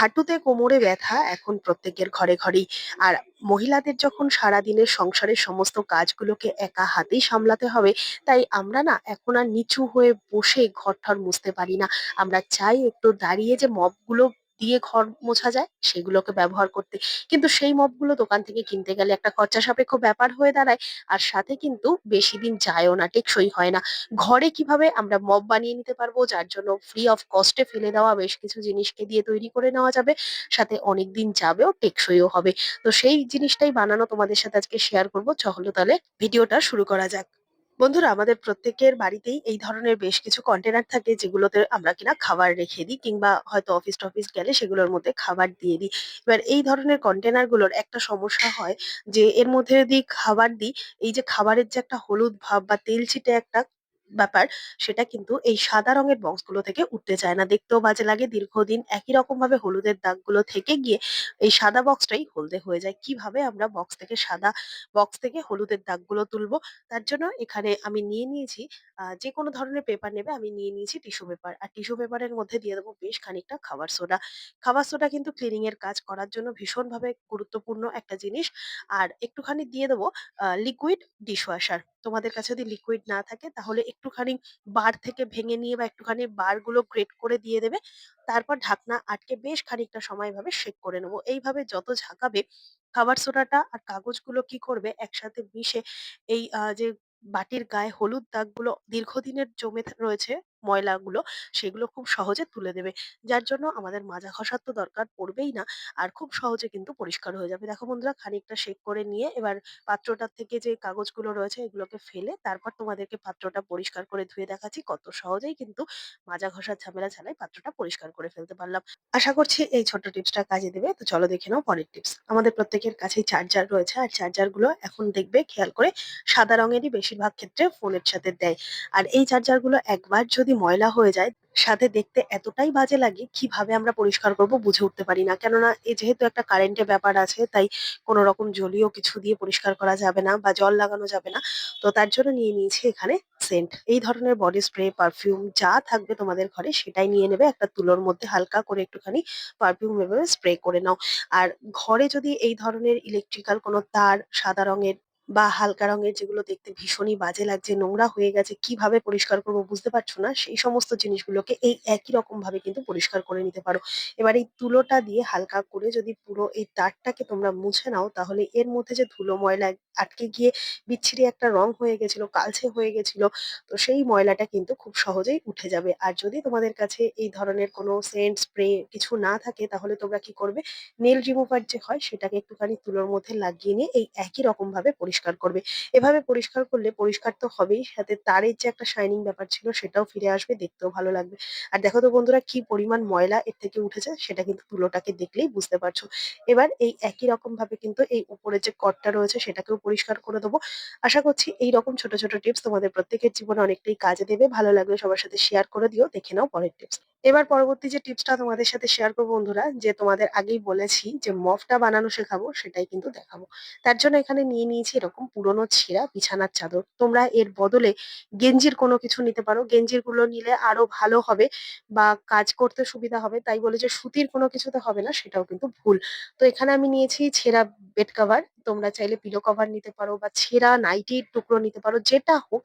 হাঁটুতে কোমরে ব্যথা এখন প্রত্যেকের ঘরে ঘরেই আর মহিলাদের যখন সারাদিনের সংসারের সমস্ত কাজগুলোকে একা হাতেই সামলাতে হবে, তাই আমরা না এখন আর নিচু হয়ে বসে ঘর-ঠর মুছতে পারি না। আমরা চাই একটু দাঁড়িয়ে যে মপগুলো দিয়ে ঘর মোছা যায় সেগুলোকে ব্যবহার করতে। কিন্তু সেই মপগুলো দোকান থেকে কিনতে গেলে একটা খরচা সাপেক্ষ ব্যাপার হয়ে দাঁড়ায় আর সাথে কিন্তু বেশি দিন যায়ও না, টেকসই হয় না। ঘরে কীভাবে আমরা মপ বানিয়ে নিতে পারব যার জন্য ফ্রি অফ কস্টে ফেলে দেওয়া বেশ কিছু জিনিসকে দিয়ে তৈরি করে নেওয়া যাবে। সাথে অনেক দিন যাবেও, টেকসইও হবে। তো সেই জিনিসটাই বানানো তোমাদের সাথে আজকে শেয়ার করব। চলো তাহলে ভিডিওটা শুরু করা যাক। বন্ধুরা, আমাদের প্রত্যেকের বাড়িতেই এই ধরনের বেশ কিছু কন্টেনার থাকে যেগুলোতে আমরা কিনা খাবার রেখে দিই কিংবা হয়তো অফিস টফিস গেলে সেগুলোর মধ্যে খাবার দিয়ে দিই। এবার এই ধরনের কন্টেনারগুলোর একটা সমস্যা হয় যে, এর মধ্যে যদি খাবার দিই, এই যে খাবারের যে একটা হলুদ ভাব বা তেল ছিটে একটা ব্যাপার, সেটা কিন্তু এই সাদা রঙের বক্সগুলো থেকে উঠতে চায় না। দেখতেও বাজে লাগে, দীর্ঘদিন একই রকম ভাবে হলুদের দাগগুলো থেকে গিয়ে এই সাদা বক্সটাই হলদে হয়ে যায়। কীভাবে আমরা বক্স থেকে সাদা বক্স থেকে হলুদের দাগগুলো তুলবো? তার জন্য এখানে আমি নিয়ে নিয়েছি, আ, যেকোনো ধরনের পেপার নেবে, আমি নিয়ে নিয়েছি টিস্যু পেপার। আর টিস্যু পেপারের মধ্যে দিয়ে দেবো বেশ খানিকটা খাবার সোডা। খাবার সোডা কিন্তু ক্লিনিং এর কাজ করার জন্য ভীষণভাবে গুরুত্বপূর্ণ একটা জিনিস। আর একটুখানি দিয়ে দেবো লিকুইড ডিশওয়াশার। তোমাদের কাছে যদি লিকুইড না থাকে তাহলে একটুখানি বার থেকে ভেঙে নিয়ে বা একটুখানি বারগুলো গ্রেট করে দিয়ে দেবে। তারপর ঢাকনা আটকে বেশ খানিকটা সময় এভাবে শেক করে নেব। এইভাবে যত ঝাঁকাবে খাবার সোডাটা আর কাগজগুলো কি করবে একসাথে মিশে এই আহ, যে বাটির গায়ে হলুদ দাগগুলো দীর্ঘদিনের জমে রয়েছে ময়লাগুলো, সেগুলো খুব সহজে তুলে দেবে। যার জন্য আমাদের মাজা ঘষার তো দরকার পড়বেই না। আর খুব সহজে কিন্তু পরিষ্কার হয়ে যাবে। দেখো বন্ধুরা খানিকটা শেক করে নিয়ে এবার পাত্রটার থেকে যে কাগজগুলো রয়েছে এগুলোকে ফেলে তারপর তোমাদেরকে পাত্রটা পরিষ্কার করে ধুয়ে দেখাচ্ছি কত সহজেই কিন্তু মাজা ঘষার ঝামেলা ছাড়াই পাত্রটা পরিষ্কার করে ফেলতে পারলাম। আশা করছি এই ছোট্ট টিপসটা কাজে দেবে। তো চলো দেখে নাও পরের টিপস। আমাদের প্রত্যেকের কাছেই চার্জার রয়েছে আর চার্জারগুলো এখন দেখবে খেয়াল করে সাদা রঙেরই বেশিরভাগ ক্ষেত্রে ফোনের সাথে দেয়। আর এই চার্জারগুলো একবার যদি ময়লা হয়ে যায় সাথে দেখতে এতটাই বাজে লাগে কীভাবে আমরা পরিষ্কার করব বুঝে উঠতে পারি না। কেননা এ যেহেতু একটা কারেন্টের ব্যাপার আছে তাই কোনো রকম জলীয় কিছু দিয়ে পরিষ্কার করা যাবে না বা জল লাগানো যাবে না। তো তার জন্য নিয়ে নিয়েছি এখানে সেন্ট। এই ধরনের বডি স্প্রে, পারফিউম যা থাকবে তোমাদের ঘরে সেটাই নিয়ে নেবে। একটা তুলোর মধ্যে হালকা করে একটুখানি পারফিউম এভাবে স্প্রে করে নাও। আর ঘরে যদি এই ধরনের ইলেকট্রিক্যাল কোনো তার সাদা রঙের বা হালকা রঙের যেগুলো দেখতে ভীষণই বাজে লাগছে, নোংরা হয়ে গেছে, কীভাবে পরিষ্কার করব বুঝতে পারছ না? সেই সমস্ত জিনিসগুলোকে এই একই রকম ভাবে কিন্তু পরিষ্কার করে নিতে পারো। এবার এই তুলোটা দিয়ে হালকা করে যদি পুরো এই তারটাকে তোমরা মুছে নাও তাহলে এর মধ্যে যে ধুলো ময়লা আটকে গিয়ে বিচ্ছিরি একটা রং হয়ে গেছিল, কালচে হয়ে গেছিল, তো সেই ময়লাটা কিন্তু খুব সহজেই উঠে যাবে। আর যদি তোমাদের কাছে এই ধরনের কোনো সেন্ট, স্প্রে কিছু না থাকে তাহলে তোমরা কি করবে? নেল রিমুভার যে হয় সেটাকে একটুখানি তুলোর মধ্যে লাগিয়ে নিয়ে এই একই রকম ভাবে পরিষ্কার করবে। এভাবে পরিষ্কার করলে পরিষ্কার তো হবেই সাথে তারের যে একটা শাইনিং ব্যাপার ছিল সেটাও ফিরে আসবে, দেখতেও ভালো লাগবে। আর দেখো তো বন্ধুরা কি পরিমাণ ময়লা এর থেকে উঠেছে সেটা কিন্তু তুলোটাকে দেখলেই বুঝতে পারছ। এবার এই একই রকম ভাবে কিন্তু এই উপরের যে কর্ডটা রয়েছে সেটাকেও পরিষ্কার করে দেবো। আশা করছি এইরকম ছোট, ছোট টিপস তোমাদের প্রত্যেকের জীবনে অনেকটাই কাজে দেবে। ভালো লাগলে সবার সাথে শেয়ার করে দিও। দেখে নাও পরের টিপস। এবার পরবর্তী যে টিপসটা তোমাদের সাথে শেয়ার করব বন্ধুরা যে তোমাদের আগেই বলেছি যে মপটা বানানো শেখাবো সেটাই কিন্তু দেখাবো। তার জন্য এখানে নিয়ে নিয়েছি এরকম পুরোনো ছেঁড়া বিছানার চাদর। তোমরা এর বদলে গেঞ্জির কোনো কিছু নিতে পারো। গেঞ্জিরগুলো নিলে আরও ভালো হবে বা কাজ করতে সুবিধা হবে। তাই বলে যে সুতির কোনো কিছুতে হবে না সেটাও কিন্তু ভুল। তো এখানে আমি নিয়েছি ছেঁড়া বেড কভার। তোমরা চাইলে পিলো কভার নিতে পারো বা ছেঁড়া নাইটির টুকরো নিতে পারো যেটা হোক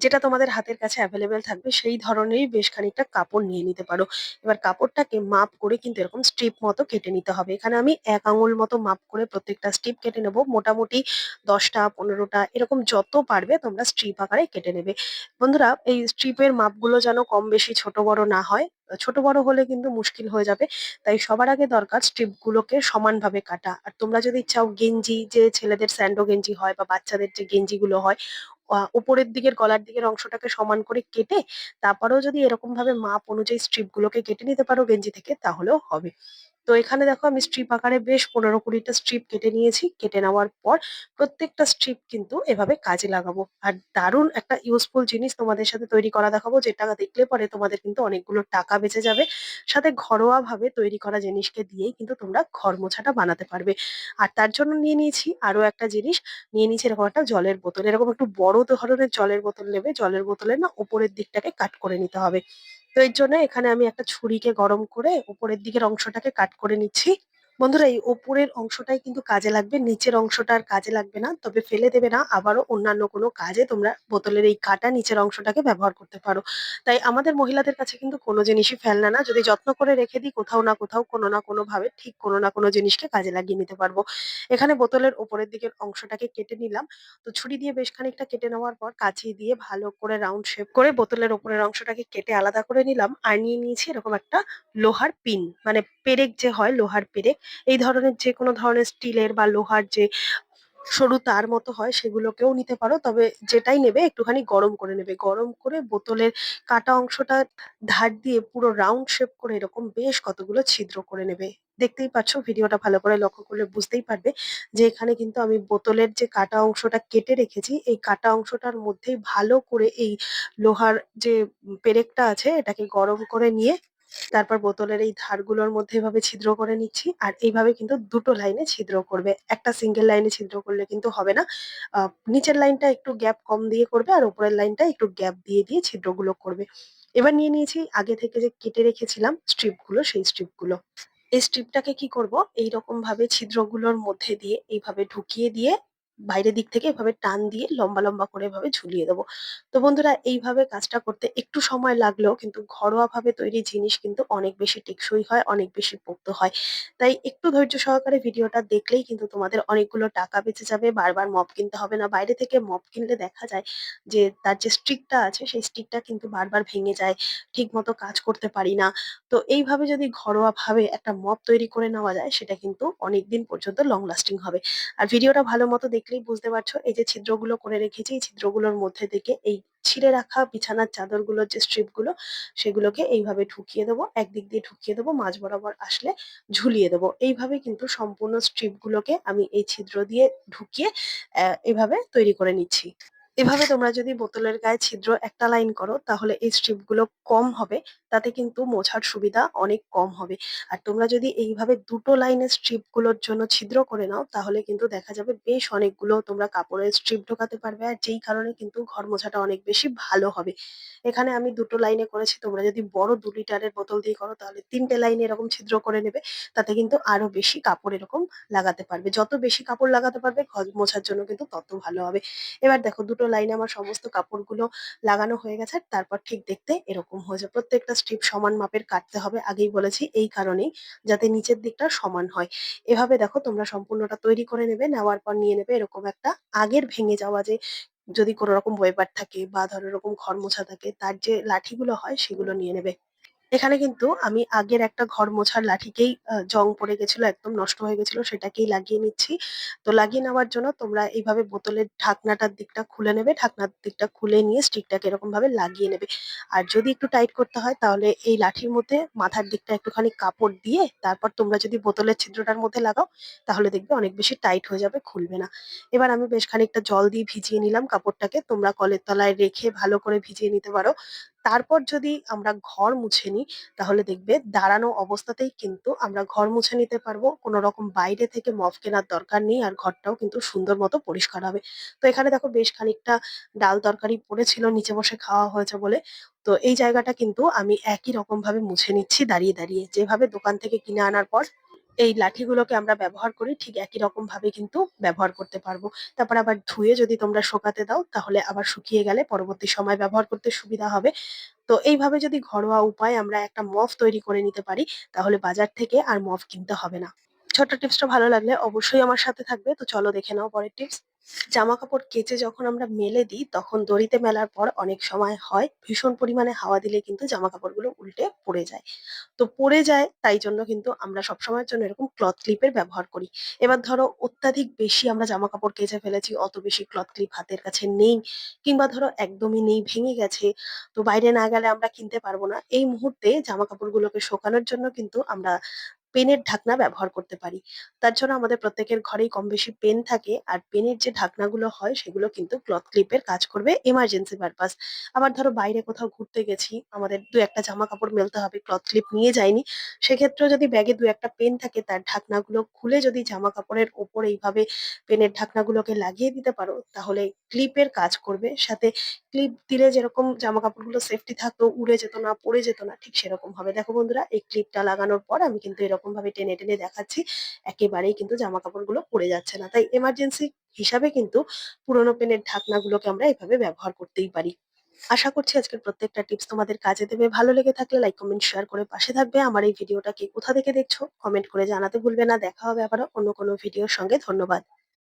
যেটা তোমাদের হাতের কাছে অ্যাভেলেবেল থাকবে, সেই ধরনেরই বেশ খানিকটা কাপড় নিয়ে নিতে পারো। এবার কাপড়টাকে মাপ করে কিন্তু এরকম স্ট্রিপ মতো কেটে নিতে হবে। এখানে আমি এক আঙুল মতো মাপ করে প্রত্যেকটা স্ট্রিপ কেটে নেব। মোটামুটি দশটা, পনেরোটা, এরকম যত পারবে তোমরা স্ট্রিপ আকারে কেটে নেবে। বন্ধুরা, এই স্ট্রিপের মাপগুলো যেন কম বেশি ছোট বড় না হয়। ছোট বড় হলে কিন্তু মুশকিল হয়ে যাবে। তাই সবার আগে দরকার স্ট্রিপ গুলোকে সমানভাবে কাটা। আর তোমরা যদি চাও গেঞ্জি, যে ছেলেদের স্যান্ডো গেঞ্জি হয় বা বাচ্চাদের যে গেঞ্জিগুলো হয় আ, উপরের দিকের গলার দিকের অংশটাকে সমান করে কেটে তারপরেও যদি এরকম ভাবে মাপ অনুযায়ী স্ট্রিপ গুলোকে কেটে নিতে পারো গেঞ্জি থেকে, তাহলেও হবে। তো এখানে দেখো আমি স্ট্রিপ আকারে বেশ পনেরো কুড়িটা স্ট্রিপ কেটে নিয়েছি। কেটে নেওয়ার পর প্রত্যেকটা স্ট্রিপ কিন্তু এভাবে কাজে লাগাবো। আর দারুণ একটা ইউজফুল জিনিস তোমাদের সাথে তৈরি করা দেখাবো যেটা দেখলে পরে তোমাদের কিন্তু অনেকগুলো টাকা বেঁচে যাবে। সাথে ঘরোয়াভাবে তৈরি করা জিনিসকে দিয়েই কিন্তু তোমরা ঘর মোছাটা বানাতে পারবে। আর তার জন্য নিয়ে নিয়েছি আরও একটা জিনিস, নিয়ে নিয়েছি এরকম একটা জলের বোতল। এরকম একটু বড় ধরনের জলের বোতল নেবে। জলের বোতলের না উপরের দিকটাকে কাট করে নিতে হবে। তো এর জন্য এখানে আমি একটা ছুরিকে গরম করে উপরের দিকের অংশটাকে কাট করে নিচ্ছি। বন্ধুরা, এই ওপরের অংশটাই কিন্তু কাজে লাগবে, নিচের অংশটা আর কাজে লাগবে না, তবে ফেলে দেবে না, আবারও অন্যান্য কোনো কাজে তোমরা বোতলের এই কাটা নিচের অংশটাকে ব্যবহার করতে পারো। তাই আমাদের মহিলাদের কাছে কিন্তু কোনো জিনিসই ফেলনা না, যদি যত্ন করে রেখে দিই, কোথাও না কোথাও কোনো না কোনো ভাবে ঠিক কোনো না কোনো জিনিসকে কাজে লাগিয়ে নিতে পারব। এখানে বোতলের ওপরের দিকের অংশটাকে কেটে নিলাম। তো ছুরি দিয়ে বেশ খানিকটা কেটে নেওয়ার পর কাঁচি দিয়ে ভালো করে রাউন্ড শেপ করে বোতলের ওপরের অংশটাকে কেটে আলাদা করে নিলাম। আর নিয়ে নিয়েছি এরকম একটা লোহার পিন মানে পেরেক যে হয় লোহার পেরেক এই ধরনের যে কোনো ধরনের স্টিলের বা লোহার যে সরু তার মতো হয় সেগুলোকেও নিতে পারো। তবে যেটাই নেবে একটুখানি গরম করে নেবে। গরম করে বোতলের কাটা অংশটা ধার দিয়ে পুরো রাউন্ড শেপ করে এরকম বেশ কতগুলো ছিদ্র করে নেবে। দেখতেই পাচ্ছ ভিডিওটা ভালো করে লক্ষ্য করলে বুঝতেই পারবে যে এখানে কিন্তু আমি বোতলের যে কাটা অংশটা কেটে রেখেছি, এই কাটা অংশটার মধ্যেই ভালো করে এই লোহার যে পেরেকটা আছে এটাকে গরম করে নিয়ে তারপর বোতলের এই ধারগুলোর মধ্যে এভাবে ছিদ্র করে নিচ্ছি। আর এইভাবে কিন্তু দুটো লাইনে ছিদ্র করবে। একটা সিঙ্গেল লাইনে ছিদ্র করলে কিন্তু হবে না। নিচের লাইনটা একটু গ্যাপ কম দিয়ে করবে আর উপরের লাইনটা একটু গ্যাপ দিয়ে দিয়ে ছিদ্রগুলো করবে। এবার নিয়ে নিয়েছি আগে থেকে যে কেটে রেখেছিলাম স্ট্রিপগুলো সেই স্ট্রিপগুলো এই স্ট্রিপটাকে কি করব? এইরকম ভাবে ছিদ্রগুলোর মধ্যে দিয়ে এইভাবে ঢুকিয়ে দিয়ে বাইরের দিক থেকে এভাবে টান দিয়ে লম্বা লম্বা করে এভাবে ঝুলিয়ে দেবো। তো বন্ধুরা, এইভাবে কাজটা করতে একটু সময় লাগলেও কিন্তু ঘরোয়া ভাবে তৈরি জিনিস কিন্তু অনেক বেশি টেকসই হয়, অনেক বেশি পোক্ত হয়। তাই একটু ধৈর্য সহকারে ভিডিওটা দেখলেই কিন্তু তোমাদের অনেকগুলো টাকা বেঁচে যাবে, বারবার মপ কিনতে হবে না। বাইরে থেকে মপ কিনলে দেখা যায় যে তার যে স্টিকটা আছে, সেই স্টিকটা কিন্তু বারবার ভেঙে যায় ঠিক মতো কাজ করতে পারি না। তো এইভাবে যদি ঘরোয়া ভাবে একটা মপ তৈরি করে নেওয়া যায়, সেটা কিন্তু অনেকদিন পর্যন্ত লং লাস্টিং হবে। আর ভিডিওটা ভালো মতো দেখলেই বুঝতে পারছ, এই যে ছিদ্রগুলো করে রেখেছি, এই ছিদ্রগুলোর মধ্যে থেকে এই ছিঁড়ে রাখা বিছানার চাদরগুলোর যে স্ট্রিপগুলো সেগুলোকে এইভাবে ঢুকিয়ে দেবো, একদিক দিয়ে ঢুকিয়ে দেবো, মাঝ বরাবর আসলে ঝুলিয়ে দেবো। এইভাবে কিন্তু সম্পূর্ণ স্ট্রিপ গুলোকে আমি এই ছিদ্র দিয়ে ঢুকিয়ে এভাবে তৈরি করে নিচ্ছি। এভাবে তোমরা যদি বোতলের গায়ে ছিদ্র একটা লাইন করো, তাহলে এই স্ট্রিপগুলো কম হবে, তাতে কিন্তু মোছার সুবিধা অনেক কম হবে। আর তোমরা যদি এইভাবে দুটো লাইনের স্ট্রিপগুলোর জন্য ছিদ্র করে নাও, তাহলে কিন্তু দেখা যাবে বেশ অনেকগুলো তোমরা কাপড়ের স্ট্রিপ ঢোকাতে পারবে, আর যেই কারণে কিন্তু ঘর মোছাটা অনেক বেশি ভালো হবে। এখানে আমি দুটো লাইনে করেছি, তোমরা যদি বড় দু লিটারের বোতল দিয়ে করো, তাহলে তিনটে লাইনে এরকম ছিদ্র করে নেবে, তাতে কিন্তু আরও বেশি কাপড় এরকম লাগাতে পারবে। যত বেশি কাপড় লাগাতে পারবে, ঘর মোছার জন্য কিন্তু তত ভালো হবে। এবার দেখো দুটো লাইনে আমার সমস্ত কাপড়গুলো লাগানো হয়ে গেছে তারপর ঠিক দেখতে এরকম হয়েছে। প্রত্যেকটা স্ট্রিপ সমান মাপের কাটতে হবে, আগেই বলেছি এই কারণেই যাতে নিচের দিকটা সমান হয়। এভাবে দেখো তোমরা সম্পূর্ণটা তৈরি করে নেবে, নেওয়ার পর নিয়ে নেবে এরকম একটা আগের ভেঙে যাওয়া যে যদি কোনো রকম ওয়েবার থাকে বা ধরো এরকম ঘর মোছা থাকে, তার যে লাঠিগুলো হয় সেগুলো নিয়ে নেবে। এখানে কিন্তু আমি আগের একটা ঘর মোছার লাঠিকেই জং পড়ে গেছিল, একদম নষ্ট হয়ে গেছিল, সেটাকেই লাগিয়ে নিচ্ছি। তো লাগিয়ে নেওয়ার জন্য তোমরা এইভাবে বোতলের ঢাকনাটার দিকটা খুলে নেবে, ঢাকনার দিকটা খুলে নিয়ে স্টিকটাকে এরকম ভাবে লাগিয়ে নেবে। আর যদি একটু টাইট করতে হয়, তাহলে এই লাঠির মধ্যে মাথার দিকটা একটুখানি কাপড় দিয়ে, তারপর তোমরা যদি বোতলের ছিদ্রটার মধ্যে লাগাও, তাহলে দেখবে অনেক বেশি টাইট হয়ে যাবে, খুলবে না। এবার আমি বেশ খানিকটা জল দিয়ে ভিজিয়ে নিলাম কাপড়টাকে, তোমরা কলের তলায় রেখে ভালো করে ভিজিয়ে নিতে পারো। তারপর যদি আমরা ঘর মুছে নিই, তাহলে দেখবে দাঁড়ানো অবস্থাতেই কিন্তু আমরা ঘর মুছে নিতে পারব। কোনো রকম বাইরে থেকে মফ কেনার দরকার নেই আর ঘরটাও কিন্তু সুন্দর মতো পরিষ্কার হবে। তো এখানে দেখো বেশ খানিকটা ডাল তরকারি পড়েছিল, নিচে বসে খাওয়া হয়েছে বলে। তো এই জায়গাটা কিন্তু আমি একই রকম ভাবে মুছে নিচ্ছি দাঁড়িয়ে দাঁড়িয়ে। যেভাবে দোকান থেকে কিনে আনার পর এই লাঠিগুলোকে আমরা ব্যবহার করি, ঠিক একই রকম ভাবে কিন্তু ব্যবহার করতে পারব। তারপর আবার ধুয়ে যদি তোমরা শোকাতে দাও, তাহলে আবার শুকিয়ে গেলে পরবর্তী সময় ব্যবহার করতে সুবিধা হবে। তো এইভাবে যদি ঘরোয়া উপায় আমরা একটা মফ তৈরি করে নিতে পারি, তাহলে বাজার থেকে আর মফ কিনতে হবে না। ছোট্ট টিপসটা ভালো লাগলে অবশ্যই আমার সাথে থাকবে। তো চলো দেখে নাও পরের টিপস। জামা কাপড় কেচে যখন আমরা মেলে দিই, তখন দড়িতে মেলার পর অনেক সময় হয় ভীষণ পরিমাণে হাওয়া দিলে কিন্তু জামা কাপড়গুলো উল্টে পড়ে যায়। তো পড়ে যায়, তাই জন্য কিন্তু আমরা সবসময়ের জন্য এরকম ক্লথ ক্লিপের ব্যবহার করি। এবার ধরো অত্যাধিক বেশি আমরা জামা কাপড় কেচে ফেলেছি, অত বেশি ক্লথ ক্লিপ হাতের কাছে নেই, কিংবা ধরো একদমই নেই, ভেঙে গেছে, তো বাইরে না গেলে আমরা কিনতে পারব না। এই মুহূর্তে জামা কাপড়গুলোকে শোকানোর জন্য কিন্তু আমরা পেনের ঢাকনা ব্যবহার করতে পারি। তার জন্য আমাদের প্রত্যেকের ঘরেই কম বেশি পেন থাকে আর পেনের যে ঢাকনাগুলো হয় সেগুলো কিন্তু ক্লথ ক্লিপের কাজ করবে এমার্জেন্সি পারপাস। আবার ধরো বাইরে কোথাও ঘুরতে গেছি, আমাদের দু একটা জামা কাপড় মেলতে হবে, ক্লথ ক্লিপ নিয়ে যাইনি। সেক্ষেত্রেও যদি ব্যাগে দু একটা পেন থাকে তার ঢাকনাগুলো খুলে যদি জামা কাপড়ের ওপর এইভাবে পেনের ঢাকনাগুলোকে লাগিয়ে দিতে পারো তাহলে ক্লিপের কাজ করবে। সাথে ক্লিপ দিলে যেরকম জামা কাপড়গুলো সেফটি থাকতো, উড়ে যেত না, পড়ে যেত না ঠিক সেরকম হবে। দেখো বন্ধুরা এই ক্লিপটা লাগানোর পর আমি কিন্তু এরকম ভাবে টেনে, টেনে দেখাচ্ছি। একেবারেই কিন্তু জামা কাপড়গুলো পরে যাচ্ছে না। তাই এমার্জেন্সি হিসাবে কিন্তু পুরোনো পেনের ঢাকনা গুলোকে আমরা এভাবে ব্যবহার করতেই পারি। আশা করছি আজকের প্রত্যেকটা টিপস তোমাদের কাজে দেবে। ভালো লেগে থাকলে লাইক, কমেন্ট, শেয়ার করে পাশে থাকবে। আমার এই ভিডিওটা কে কোথা থেকে দেখছ কমেন্ট করে জানাতে ভুলবে না। দেখা হবে আবারও অন্য কোনো ভিডিওর সঙ্গে। ধন্যবাদ।